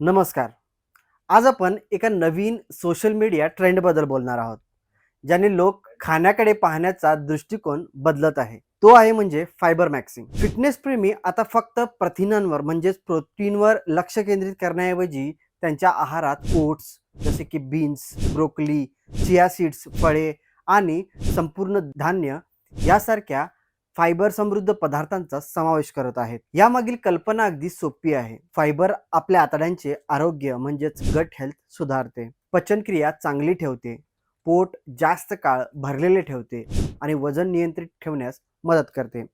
नमस्कार. आज आपण एका नवीन सोशल मीडिया ट्रेंडबद्दल बोलणार आहोत ज्याने लोक खाण्याकडे पाहण्याचा दृष्टिकोन बदलत आहे. तो आहे म्हणजे फायबर मॅक्सिंग फिटनेस प्रेमी आता फक्त प्रथिनांवर म्हणजेच प्रोटीनवर लक्ष केंद्रित करण्याऐवजी त्यांच्या आहारात ओट्स जसे की बीन्स ब्रोकली चिया सीड्स फळे आणि संपूर्ण धान्य यासारख्या फायबर समृद्ध पदार्थांचा समावेश करत आहेत. यामागील कल्पना अगदी सोपी आहे. फायबर आपल्या आतड्यांचे आरोग्य म्हणजेच गट हेल्थ सुधारते. पचनक्रिया चांगली ठेवते. पोट जास्त काळ भरलेले ठेवते आणि वजन नियंत्रित ठेवण्यास मदत करते.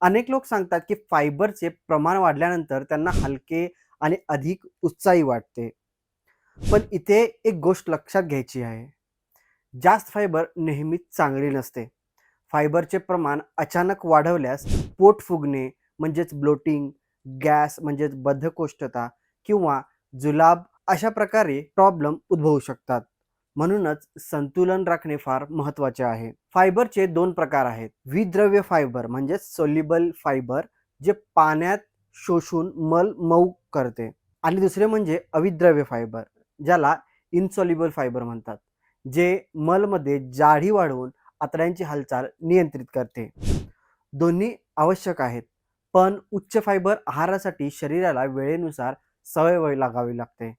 अनेक लोक सांगतात की फायबरचे प्रमाण वाढल्यानंतर त्यांना हलके आणि अधिक उत्साही वाटते. पण इथे एक गोष्ट लक्षात घ्यायची आहे. जास्त फायबर नेहमीच चांगली नसते. फायबरचे प्रमाण अचानक वाढवल्यास पोट फुगणे म्हणजेच ब्लोटिंग गॅस म्हणजेच बद्धकोष्ठता किंवा जुलाब अशा प्रकारे प्रॉब्लेम उद्भवू शकतात. म्हणूनच संतुलन राखणे फार महत्त्वाचे आहे. फायबरचे दोन प्रकार आहेत. विद्रव्य फायबर म्हणजेच सोल्युबल फायबर जे पाण्यात शोषून मल मऊ करते. आणि दुसरे म्हणजे अविद्रव्य फायबर ज्याला इन्सॉल्युबल फायबर म्हणतात जे मलमध्ये जाळी वाढवून आतड्यांची हालचाल नियंत्रित करते. दोन्ही आवश्यक आहेत पण उच्च फायबर आहारासाठी शरीराला वेळेनुसार सवय वय लागावी लागते.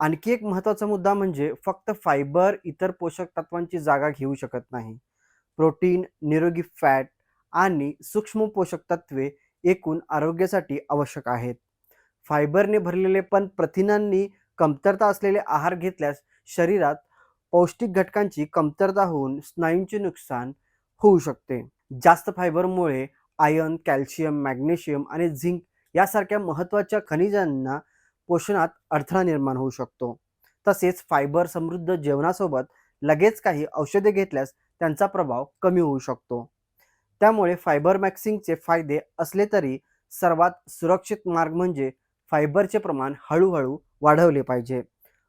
आणखी एक महत्त्वाचा मुद्दा म्हणजे फक्त फायबर इतर पोषक तत्वांची जागा घेऊ शकत नाही. प्रोटीन निरोगी फॅट आणि सूक्ष्म पोषक तत्वे एकूण आरोग्यासाठी आवश्यक आहेत. फायबरने भरलेले पण प्रथिनांनी कमतरता असलेले आहार घेतल्यास शरीरात पौष्टिक घटकांची कमतरता होऊन स्नायूंचे नुकसान होऊ शकते. जास्त फायबरमुळे आयर्न कॅल्शियम मॅग्नेशियम आणि झिंक यासारख्या महत्त्वाच्या खनिजांना पोषणात अडथळा निर्माण होऊ शकतो. तसेच फायबर समृद्ध जेवणासोबत लगेच काही औषधे घेतल्यास त्यांचा प्रभाव कमी होऊ शकतो. त्यामुळे फायबर मॅक्सिंगचे फायदे असले तरी सर्वात सुरक्षित मार्ग म्हणजे फायबरचे प्रमाण हळूहळू वाढवले पाहिजे.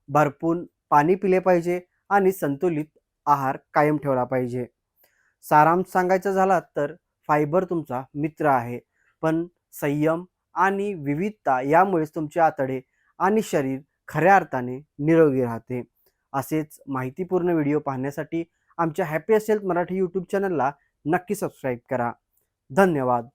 भरपूर पाणी पिले पाहिजे आणि संतुलित आहार कायम ठेवला पाहिजे. सारांश सांगायचा झाला तर फायबर तुमचा मित्र आहे पण संयम आणि विविधता यामुळेच तुमचे आतडे आणि शरीर खऱ्या अर्थाने निरोगी राहते. असेच माहितीपूर्ण व्हिडिओ पाहण्यासाठी आमच्या हॅपी असेल मराठी यूट्यूब चॅनलला नक्की सबस्क्राईब करा. धन्यवाद.